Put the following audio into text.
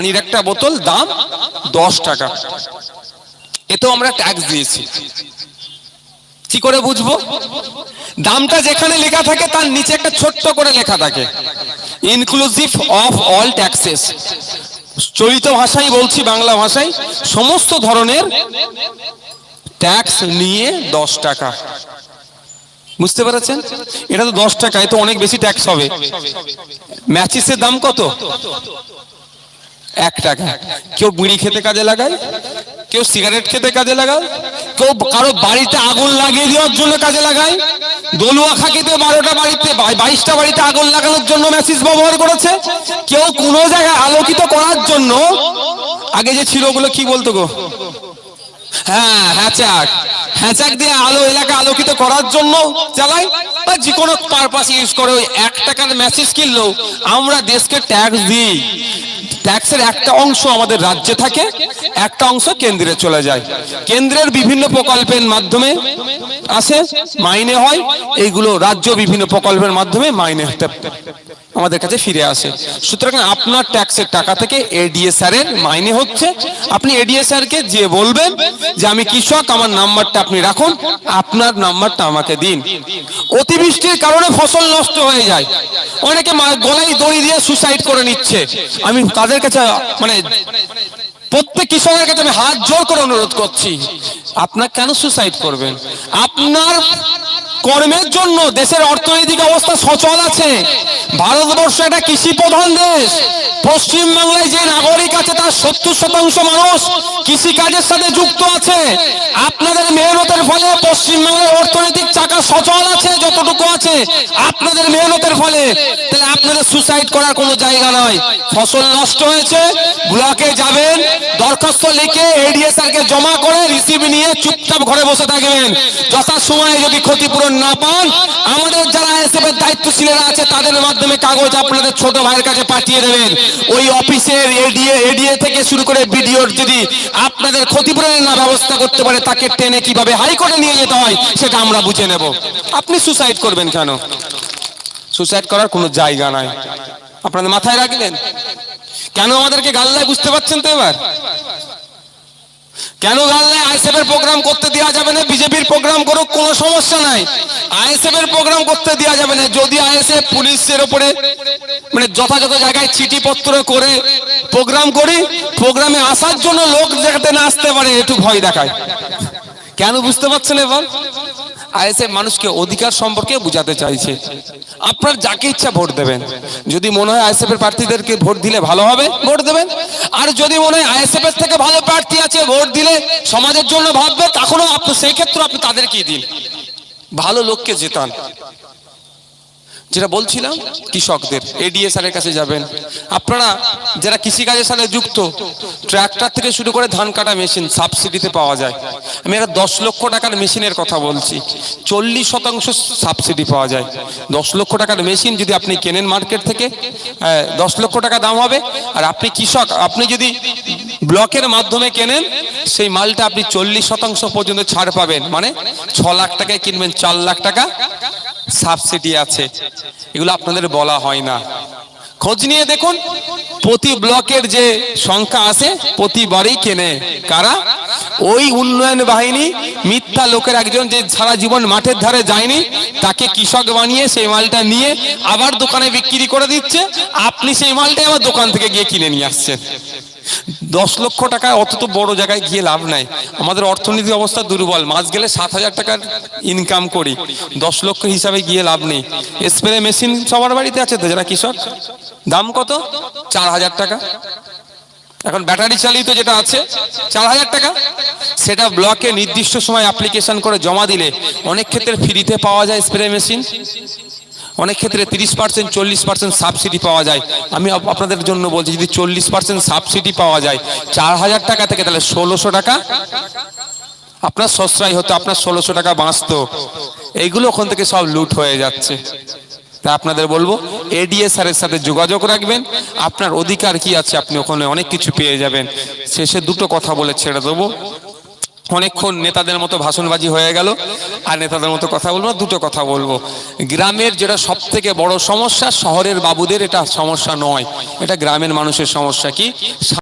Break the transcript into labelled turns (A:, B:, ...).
A: পানির একটা বোতল দাম দশ টাকা। এতেও আমরা ট্যাক্স দিয়েছি। কি করে বুঝব? দামটা যেখানে লেখা থাকে তার নিচে একটা ছোট্ট করে লেখা থাকে। ইনক্লুসিভ অফ অল ট্যাক্সেস চলিত ভাষাই বলছি, বাংলা ভাষায়, সমস্ত ধরনের ট্যাক্স নিয়ে দশ টাকা। বুঝতে পেরেছেন? এটা তো দশ টাকা এ তো অনেক বেশি ট্যাক্স হবে। ম্যাচিসের দাম কত? এক টাকা। কেউ বিড়ি খেতে কাজে লাগায়, কেউ সিগারেট খেতে কাজে লাগায়, কেউ কারও বাড়িতে আগুন লাগিয়ে দেওয়ার জন্য কাজে লাগায়। দলুয়া খাকিতে বারোটা বাড়িতে, বাই- বাইশটা বাড়িতে আগুন লাগানোর জন্য মেসেজ ব্যবহার করেছে। কেউ কোনো জায়গায় আলোকিত করার জন্য, আগে যে ছিল ওগুলো কি বলতো গো? হ্যাঁ হ্যাচাক। দিয়ে আলো এলাকা আলোকিত করার জন্য চালাই বা যে কোনো ইউজ করে ওই এক টাকার মেসেজ কিনলেও আমরা দেশকে ট্যাক্স দিই। ট্যাক্সের একটা অংশ আমাদের রাজ্যে থাকে, একটা অংশ কেন্দ্রে চলে যায়। কেন্দ্রের বিভিন্ন প্রকল্পের মাধ্যমে আসে, মাইনে হয়, এইগুলো রাজ্য বিভিন্ন প্রকল্পের মাধ্যমে মাইনে হতে- আমাদের কাছে ফিরে আসে। সুতরাং আপনার ট্যাক্সের টাকা থেকে এডিএসআর এর মাইনে হচ্ছে, আপনি এডিএসআর কে যে বলবেন যে আমি কৃষক, আমার নাম্বারটা আপনি রাখুন, আপনার নাম্বারটা আমাকে দিন। অতিবৃষ্টির কারণে ফসল নষ্ট হয়ে যায়। অনেকে গলায় দড়ি দিয়ে সুসাইড করে নিচ্ছে। আমি তাদের কাছে মানে প্রত্যেক কৃষকের কাছে আমি হাত জোর করে অনুরোধ করছি, আপনার কেন সুসাইড করবেন? আপনার কর্মের জন্য দেশের অর্থনৈতিক অবস্থা সচল আছে। ভারতবর্ষ একটা কৃষি প্রধান দেশ। পশ্চিমবাংলায় যে নাগরিক আছে তার সত্তর শতাংশ মানুষ কৃষি কাজের সাথে যুক্ত আছে। আপনাদের মেহনতের ফলে পশ্চিমবাংলার অর্থনৈতিক চাকা সচল আছে আপনাদের মেহনতের ফলে। তাহলে আপনাদের সুসাইড করার কোনো জায়গা নয়। ফসল নষ্ট হয়েছে, ব্লকে যাবেন, দরখাস্ত লিখে এডিএসআর কে জমা করে রিসিভ নিয়ে চুপচাপ ঘরে বসে থাকবেন। যথা সময়ে যদি ক্ষতিপূরণ না পান, আমাদের যারা এসএফ এর দায়িত্বশীলেরা আছে, তাদের মাধ্যমে কাগজ আপনাদের ছোট ভাইয়ের কাছে পাঠিয়ে দেবেন। ওই অফিসের এডিএ এডিএ থেকে শুরু করে বিডিওর যদি আপনাদের ক্ষতিপূরণের না ব্যবস্থা করতে পারে, তাকে টেনে কীভাবে হাইকোর্টে নিয়ে যেতে হয়, সেটা আমরা বুঝে নেব। আপনি সুসাইড করবেন কেন সুসাইড করার কোনো জায়গা নাই। আপনাদের মাথায় রাখবেন কেন আমাদেরকে গাল্লায় বুঝতে পারছেন তো এবার? কেন গাল্লায় এর প্রোগ্রাম করতে দেওয়া যাবে না? বিজেপির প্রোগ্রাম করুক, কোনো সমস্যা নাই। আইএসএফ এর প্রোগ্রাম করতে দেওয়া যাবে না। যদি আইএসএফ পুলিশের উপরে মানে যথাযথ জায়গায় চিঠিপত্র করে প্রোগ্রাম করি প্রোগ্রামে আসার জন্য লোক যাতে না আসতে পারে, একটু ভয় দেখায়। কেন বুঝতে পারছেন এবার? আইএসএফ মানুষকে অধিকার সম্পর্কে বুঝাতে চাইছে। আপনার যাকে ইচ্ছা ভোট দেবেন। যদি মনে হয় আইএসএফ এর প্রার্থীদেরকে ভোট দিলে ভালো হবে, ভোট দেবেন। আর যদি মনে হয় আইএসএফ এর থেকে ভালো প্রার্থী আছে, ভোট দিলে সমাজের জন্য ভাববে, তখনও আপনি সেই ক্ষেত্রে আপনি তাদেরকেই দিন। ভালো লোককে জেতান। যেটা বলছিলাম, কৃষকদের এডিএসআর এর কাছে যাবেন। আপনারা যারা কৃষিকাজের সাথে যুক্ত ট্র্যাক্টর থেকে শুরু করে ধান কাটা মেশিন সাবসিডিতে পাওয়া যায়। আমি একটা দশ লক্ষ টাকার মেশিনের কথা বলছি। চল্লিশ শতাংশ সাবসিডি পাওয়া যায়। দশ লক্ষ টাকার মেশিন যদি আপনি কেনেন মার্কেট থেকে দশ লক্ষ টাকা দাম হবে। আর আপনি কৃষক, আপনি যদি ব্লকের মাধ্যমে কেনেন, সেই মালটা আপনি চল্লিশ শতাংশ পর্যন্ত ছাড় পাবেন। মানে ছ লাখ টাকায় কিনবেন, চার লাখ টাকা। সাবসিডি আছে। এগুলো আপনাদের বলা হয় না। খোঁজ নিয়ে দেখুন, প্রতি ব্লকের যে সংখ্যা আছে, প্রতিবারই কেনে। কারা? ওই উন্নয়ন বাহিনী, মিথ্যা লোকের একজন যে সারা জীবন মাঠের ধারে যায়নি, তাকে কৃষক বানিয়ে সেই মালটা নিয়ে আবার দোকানে বিক্রি করে দিচ্ছে। আপনি সেই মালটাই আবার দোকান থেকে গিয়ে কিনে নিয়ে আসছেন। দশ লক্ষ টাকা অত তো বড় জায়গায় গিয়ে লাভ নাই। আমাদের অর্থনীতি অবস্থা দুর্বল। মাস গেলে সাত হাজার টাকার ইনকাম করি। দশ লক্ষ হিসাবে গিয়ে লাভ নেই। স্প্রে মেশিন সবার বাড়িতে আছে তো যারা কৃষক? দাম কত? চার হাজার টাকা। এখন ব্যাটারি চালিত যেটা আছে, চার হাজার টাকা। সেটা ব্লকে নির্দিষ্ট সময় অ্যাপ্লিকেশন করে জমা দিলে অনেক ক্ষেত্রে ফ্রিতে পাওয়া যায় স্প্রে মেশিন অনেক ক্ষেত্রে তিরিশ পার্সেন্ট চল্লিশ পার্সেন্ট সাবসিডি পাওয়া যায়। আমি আপনাদের জন্য বলছি, যদি চল্লিশ পার্সেন্ট সাবসিডি পাওয়া যায়, চার হাজার টাকা থেকে তাহলে ষোলোশো টাকা। আপনার সশ্রয় হতো, আপনার ষোলোশো টাকা বাঁচতো। এইগুলো ওখান থেকে সব লুট হয়ে যাচ্ছে। তা আপনাদের বলব এডিএসআর এর সাথে যোগাযোগ রাখবেন। আপনার অধিকার কি আছে, আপনি ওখানে অনেক কিছু পেয়ে যাবেন। শেষে দুটো কথা বলে ছেড়ে দেবো। অনেকক্ষণ নেতাদের মতো ভাষণবাজি হয়ে গেল। আর নেতাদের মতো কথা বলব দুটো কথা বলব। গ্রামের যেটা সব থেকে বড় সমস্যা, শহরের বাবুদের এটা সমস্যা নয়। এটা গ্রামের মানুষের সমস্যা কি?